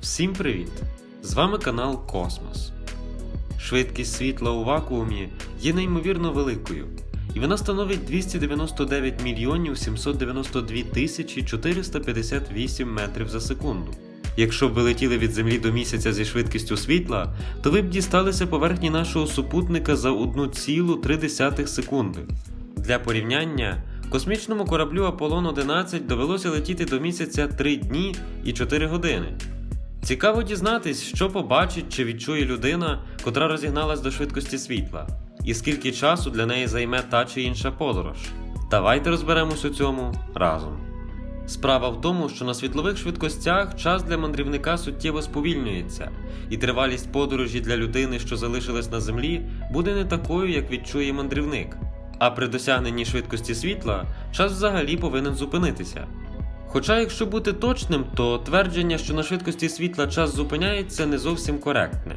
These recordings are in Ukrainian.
Всім привіт! З вами канал Космос. Швидкість світла у вакуумі є неймовірно великою, і вона становить 299 мільйонів 792 тисячі 458 метрів за секунду. Якщо б ви летіли від Землі до місяця зі швидкістю світла, то ви б дісталися поверхні нашого супутника за 1,3 секунди. Для порівняння, космічному кораблю Аполлон 11 довелося летіти до місяця 3 дні і 4 години. Цікаво дізнатись, що побачить чи відчує людина, котра розігналась до швидкості світла, і скільки часу для неї займе та чи інша подорож. Давайте розберемось у цьому разом. Справа в тому, що на світлових швидкостях час для мандрівника суттєво сповільнюється, і тривалість подорожі для людини, що залишилась на землі, буде не такою, як відчує мандрівник. А при досягненні швидкості світла час взагалі повинен зупинитися. Хоча, якщо бути точним, то твердження, що на швидкості світла час зупиняється, не зовсім коректне.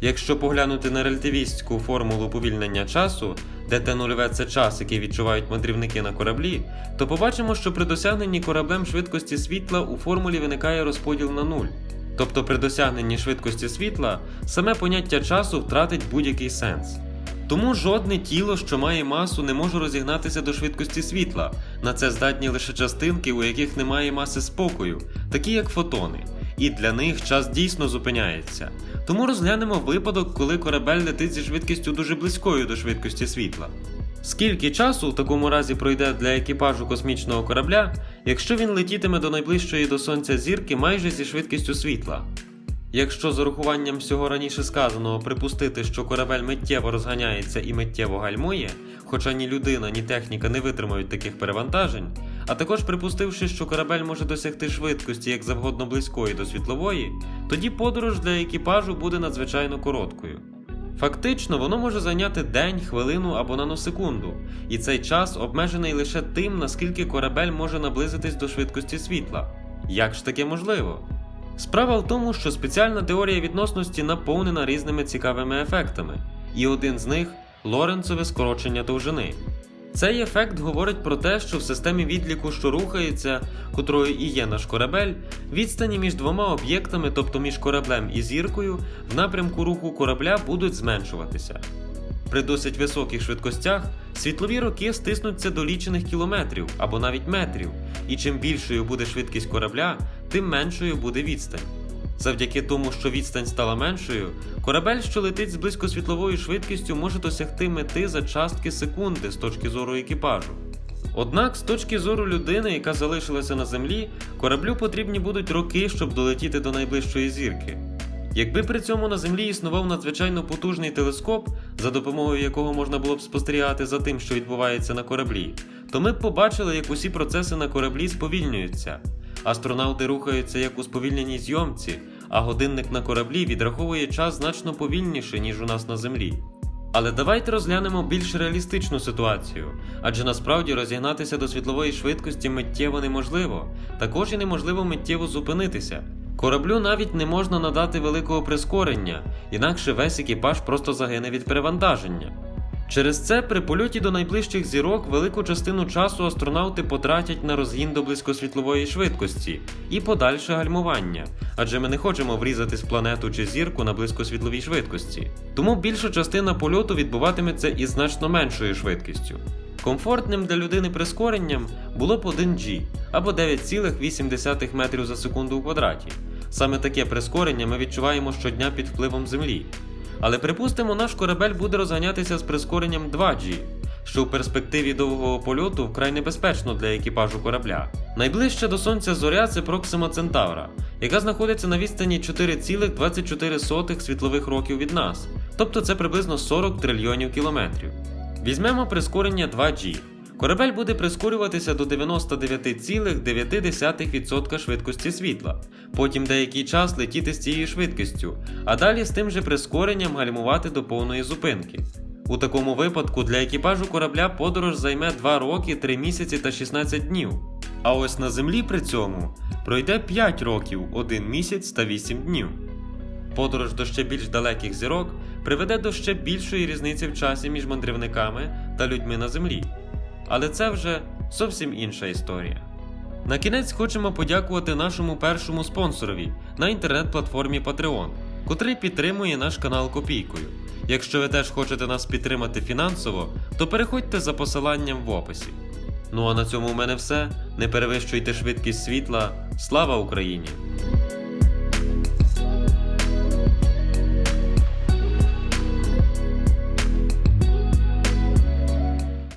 Якщо поглянути на релятивістську формулу повільнення часу, де те нульове це час, який відчувають мандрівники на кораблі, то побачимо, що при досягненні кораблем швидкості світла у формулі виникає розподіл на нуль. Тобто при досягненні швидкості світла саме поняття часу втратить будь-який сенс. Тому жодне тіло, що має масу, не може розігнатися до швидкості світла. На це здатні лише частинки, у яких немає маси спокою, такі як фотони. І для них час дійсно зупиняється. Тому розглянемо випадок, коли корабель летить зі швидкістю дуже близькою до швидкості світла. Скільки часу в такому разі пройде для екіпажу космічного корабля, якщо він летітиме до найближчої до сонця зірки майже зі швидкістю світла? Якщо з урахуванням всього раніше сказаного припустити, що корабель миттєво розганяється і миттєво гальмує, хоча ні людина, ні техніка не витримають таких перевантажень, а також припустивши, що корабель може досягти швидкості як завгодно близької до світлової, тоді подорож для екіпажу буде надзвичайно короткою. Фактично, воно може зайняти день, хвилину або наносекунду, і цей час обмежений лише тим, наскільки корабель може наблизитись до швидкості світла. Як ж таке можливо? Справа в тому, що спеціальна теорія відносності наповнена різними цікавими ефектами, і один з них Лоренцове скорочення довжини. Цей ефект говорить про те, що в системі відліку, що рухається, котрою і є наш корабель, відстані між двома об'єктами, тобто між кораблем і зіркою, в напрямку руху корабля будуть зменшуватися. При досить високих швидкостях світлові роки стиснуться до лічених кілометрів або навіть метрів, і чим більшою буде швидкість корабля, тим меншою буде відстань. Завдяки тому, що відстань стала меншою, корабель, що летить з близькосвітловою швидкістю, може досягти мети за частки секунди з точки зору екіпажу. Однак, з точки зору людини, яка залишилася на землі, кораблю потрібні будуть роки, щоб долетіти до найближчої зірки. Якби при цьому на землі існував надзвичайно потужний телескоп, за допомогою якого можна було б спостерігати за тим, що відбувається на кораблі, то ми б побачили, як усі процеси на кораблі сповільнюються. Астронавти рухаються як у сповільненій зйомці, а годинник на кораблі відраховує час значно повільніше, ніж у нас на землі. Але давайте розглянемо більш реалістичну ситуацію, адже насправді розігнатися до світлової швидкості миттєво неможливо, також і неможливо миттєво зупинитися. Кораблю навіть не можна надати великого прискорення, інакше весь екіпаж просто загине від перевантаження. Через це при польоті до найближчих зірок велику частину часу астронавти потратять на розгін до близькосвітлової швидкості і подальше гальмування, адже ми не хочемо врізатись в планету чи зірку на близькосвітловій швидкості. Тому більша частина польоту відбуватиметься із значно меншою швидкістю. Комфортним для людини прискоренням було б 1G або 9,8 метрів за секунду у квадраті. Саме таке прискорення ми відчуваємо щодня під впливом Землі. Але припустимо, наш корабель буде розганятися з прискоренням 2G, що в перспективі довгого польоту вкрай небезпечно для екіпажу корабля. Найближча до Сонця зоря це Проксима Центавра, яка знаходиться на відстані 4,24 світлових років від нас, тобто це приблизно 40 трильйонів кілометрів. Візьмемо прискорення 2G. Корабель буде прискорюватися до 99,9% швидкості світла, потім деякий час летіти з цією швидкістю, а далі з тим же прискоренням гальмувати до повної зупинки. У такому випадку для екіпажу корабля подорож займе 2 роки, 3 місяці та 16 днів. А ось на землі при цьому пройде 5 років, 1 місяць та 8 днів. Подорож до ще більш далеких зірок приведе до ще більшої різниці в часі між мандрівниками та людьми на землі. Але це вже зовсім інша історія. На кінець хочемо подякувати нашому першому спонсорові на інтернет-платформі Patreon, котрий підтримує наш канал копійкою. Якщо ви теж хочете нас підтримати фінансово, то переходьте за посиланням в описі. Ну а на цьому у мене все. Не перевищуйте швидкість світла. Слава Україні!